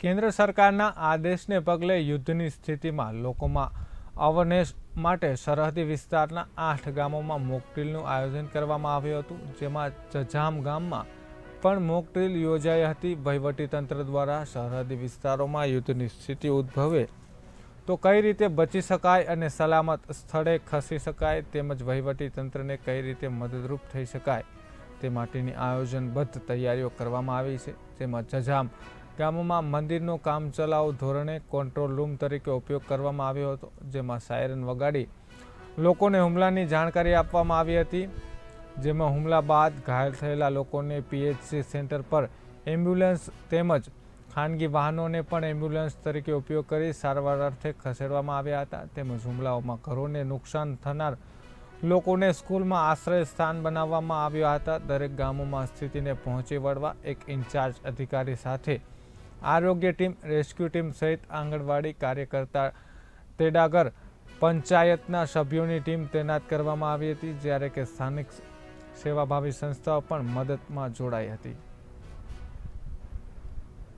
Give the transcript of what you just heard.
કેન્દ્ર સરકારના આદેશને પગલે યુદ્ધની સ્થિતિમાં લોકોમાં અવરનેસ માટે સરહદી વિસ્તારના આઠ ગામોમાં મોકડ્રીલનું આયોજન કરવામાં આવ્યું હતું, જેમાં જજામ ગામમાં પણ મોકડ્રીલ યોજાઈ હતી. વહીવટીતંત્ર દ્વારા સરહદી વિસ્તારોમાં યુદ્ધની સ્થિતિ ઉદ્ભવે તો કઈ રીતે બચી શકાય અને સલામત સ્થળે ખસી શકાય તેમજ વહીવટીતંત્રને કઈ રીતે મદદરૂપ થઈ શકાય તે માટેની આયોજનબદ્ધ તૈયારીઓ કરવામાં આવી છે, જેમાં જજામ ગામોમાં મંદિરનો કામચલાઉ ધોરણે કંટ્રોલ રૂમ તરીકે ઉપયોગ કરવામાં આવ્યો હતો, જેમાં સાયરન વગાડી લોકોને હુમલાની જાણકારી આપવામાં આવી હતી, જેમાં હુમલા બાદ ઘાયલ થયેલા લોકોને પીએચસી સેન્ટર પર એમ્બ્યુલન્સ તેમજ ખાનગી વાહનોને પણ એમ્બ્યુલન્સ તરીકે ઉપયોગ કરી સારવાર અર્થે ખસેડવામાં આવ્યા હતા. તેમજ હુમલાઓમાં ઘરોને નુકસાન થનાર લોકોને સ્કૂલમાં આશ્રય સ્થાન બનાવવામાં આવ્યા હતા. દરેક ગામોમાં સ્થિતિને પહોંચી વળવા એક ઇન્ચાર્જ અધિકારી સાથે આરોગ્ય ટીમ, રેસ્ક્યુ ટીમ સહિત આંગણવાડી કાર્યકર્તા તેડાગર પંચાયતના સભ્યોની ટીમ તૈનાત કરવામાં આવી હતી, જ્યારે કે સ્થાનિક સેવાભાવી સંસ્થાઓ પણ મદદમાં જોડાઈ હતી.